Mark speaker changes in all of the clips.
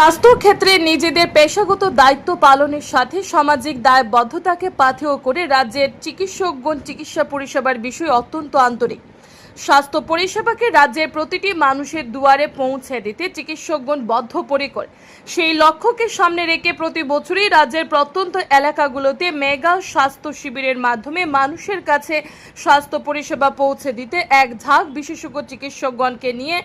Speaker 1: স্বাস্থ্য ক্ষেত্রে নিজেদের পেশাগত দায়িত্ব পালনের সাথে সামাজিক দায়বদ্ধতাকে পাথেয় করে রাজ্যের চিকিৎসকগণ চিকিৎসা পরিষেবার বিষয়ে অত্যন্ত আন্তরিক। স্বাস্থ্য পরিষেবাকে রাজ্যের প্রতিটি মানুষের দুয়ারে পৌঁছে দিতে চিকিৎসকগণ বদ্ধপরিকর। সেই লক্ষ্যকে সামনে রেখে প্রতি বছরই রাজ্যের প্রত্যন্ত এলাকাগুলোতে মেগা স্বাস্থ্য শিবিরের মাধ্যমে মানুষের কাছে স্বাস্থ্য পরিষেবা পৌঁছে দিতে এক ঝাঁক বিশেষজ্ঞ চিকিৎসকগণকে নিয়ে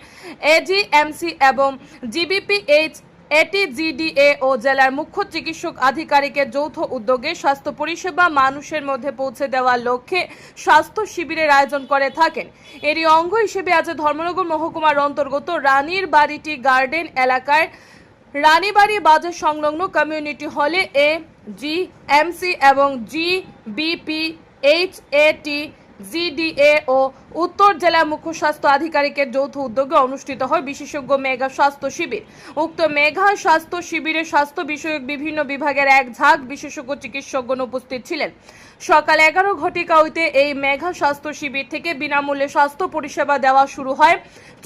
Speaker 1: এজিএমসি এবং জিবিপিএইচ এটি জিডিএ ও জেলার মুখ্য চিকিৎসক আধিকারিকের যৌথ উদ্যোগে স্বাস্থ্য পরিষেবা মানুষের মধ্যে পৌঁছে দেওয়ার লক্ষ্যে স্বাস্থ্য শিবিরের আয়োজন করে থাকেন। এরই অঙ্গ হিসেবে আজ ধর্মনগর মহকুমার অন্তর্গত রানীর বাড়িটি গার্ডেন এলাকায় রানীবাড়ি বাজার সংলগ্ন কমিউনিটি হলে এ, জি এমসি এবং G BP H, A, T GDA ও উত্তর জেলা মুখ্য স্বাস্থ্য আধিকারিকের যৌথ উদ্যোগে অনুষ্ঠিত হয় বিশেষজ্ঞ মেগা স্বাস্থ্য শিবির। উক্ত মেঘা স্বাস্থ্য শিবিরে স্বাস্থ্য বিষয়ক বিভিন্ন বিভাগের এক ঝাঁক বিশেষজ্ঞ চিকিৎসকগণ উপস্থিত ছিলেন। সকাল এগারো ঘটিকা হইতে এই মেঘা স্বাস্থ্য শিবির থেকে বিনামূল্যে স্বাস্থ্য পরিষেবা দেওয়া শুরু হয়।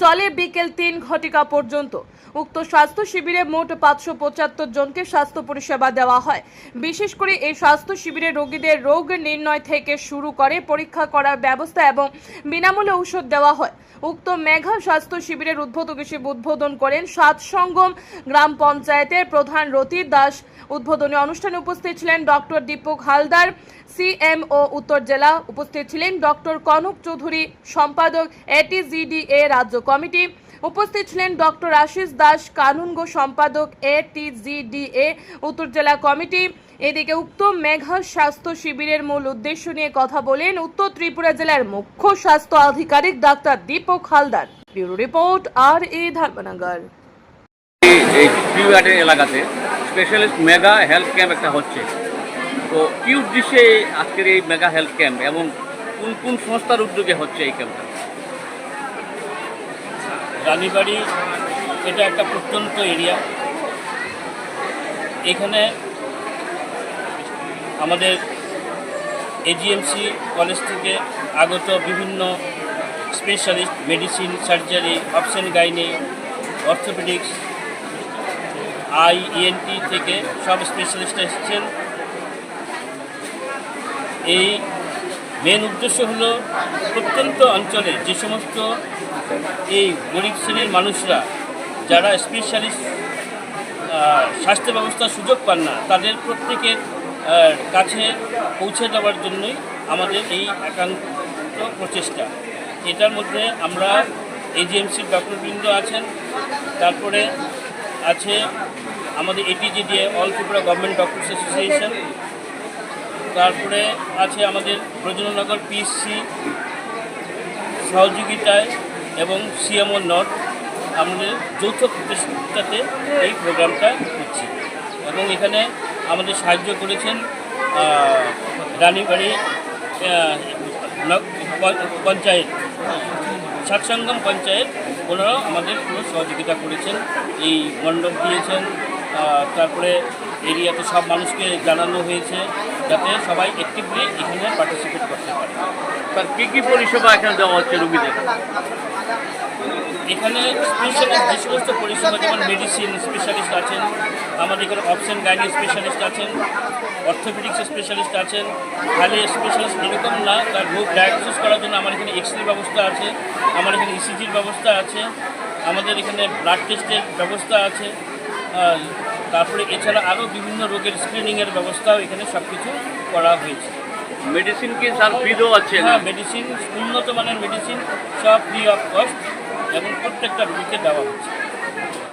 Speaker 1: চলে বিকেল তিন ঘটিকা পর্যন্ত। উক্ত স্বাস্থ্য শিবিরে মোট পাঁচশো পঁচাত্তর জনকে স্বাস্থ্য পরিষেবা দেওয়া হয়। বিশেষ করে এই স্বাস্থ্য শিবিরে রোগীদের রোগ নির্ণয় থেকে শুরু করে পরীক্ষা করার ব্যবস্থা এবং বিনামূল্যে ঔষধ দেওয়া হয়। উক্ত মেঘা স্বাস্থ্য শিবিরের উদ্বোধক হিসেবে উদ্বোধন করেন সাত সঙ্গম গ্রাম পঞ্চায়েতের প্রধান রতি দাস। উদ্বোধনী অনুষ্ঠানে উপস্থিত ছিলেন ডক্টর দীপক হালদার, সিএমও উত্তর জেলা। উপস্থিত ছিলেন ডক্টর কনক চৌধুরী, সম্পাদক এটিজিডিএ রাজ্য কমিটি। উপস্থিত ছিলেন ডক্টর আশিস দাস কানুনগো সম্পাদক এ টি এটিজিডিএ উত্তর জেলা কমিটি। এদিকে উক্ত মেঘা স্বাস্থ্য শিবিরের মূল উদ্দেশ্য নিয়ে কথা বলেন উত্তর ত্রিপুরা জেলার মুখ্য স্বাস্থ্য আধিকারিক doctor Deepak Haldar. Bureau report, আর এ ধর্মনগর।
Speaker 2: এই- এলাকাতে স্পেশালিস্ট মেগা হেলথ ক্যাম্প একটা হচ্ছে। তো কি উদ্দেশ্যে আজকের এই মেগা হেলথ ক্যাম্প এবং কোন কোন সংস্থার উদ্যোগে হচ্ছে এই ক্যাম্পটা?
Speaker 3: রানীবাড়ি, এটা একটা প্রত্যন্ত এরিয়া। এখানে আমাদের এজিএমসি কলেজ থেকে আগত বিভিন্ন specialist medicine surgery option gynae orthopaedics eye ENT থেকে সব স্পেশালিস্ট এসেছেন। এই মেন উদ্দেশ্য হলো প্রত্যন্ত অঞ্চলে যে সমস্ত এই গরিব শ্রেণির মানুষরা, যারা স্পেশালিস্ট স্বাস্থ্য ব্যবস্থার সুযোগ পান না, তাদের প্রত্যেকের কাছে পৌঁছে দেওয়ার জন্যই আমাদের এই একান্ত প্রচেষ্টা। এটার মধ্যে আমরা এজিএমসির ডক্টরবৃন্দ আছেন, তারপরে আছে আমাদের এটিজি দিয়ে all Tripura government doctors association তারপরে আছে আমাদের ব্রজনগর পিএসসি সহযোগিতায় এবং সিএমও নর্থ আমাদের যৌথ প্রচেষ্টাতে এই প্রোগ্রামটা হচ্ছে। এবং এখানে আমাদের সাহায্য করেছেন রানীবাড়ি পঞ্চায়েত, সাতসঙ্গম পঞ্চায়েত, ওনারাও আমাদের পুরো সহযোগিতা করেছেন, এই মণ্ডপ দিয়েছেন তারপরে এরিয়াতে সব মানুষকে জানানো হয়েছে। যাতে সবাই অ্যাক্টিভলি এখানে পার্টিসিপেট করতে পারে।
Speaker 2: তার কী কী পরিষেবা এখানে দেওয়া হচ্ছে রুগীদের?
Speaker 3: এখানে স্পেশালিস্ট যে সমস্ত পরিষেবা যেমন মেডিসিন স্পেশালিস্ট আছেন আমাদের এখানে অপশন গাইনি স্পেশালিস্ট আছেন অর্থোপেডিক্স স্পেশালিস্ট আছেন খালি স্পেশালিস্ট এরকম না তার রোগ ডায়াগনোসিস করার জন্য আমার এখানে এক্স রে ব্যবস্থা আছে আমার এখানে ইসিজির ব্যবস্থা আছে আমাদের এখানে ব্লাড টেস্টের ব্যবস্থা আছে তারপরে এছাড়া আরও বিভিন্ন রোগের স্ক্রিনিংয়ের ব্যবস্থাও এখানে সব কিছু করা হয়েছে।
Speaker 2: মেডিসিন কি স্যার ফ্রিও আছে
Speaker 3: হ্যাঁ মেডিসিন উন্নত মানের মেডিসিন সব ফ্রি অফ কস্ট এবং প্রত্যেকটা রোগীকে দেওয়া হচ্ছে।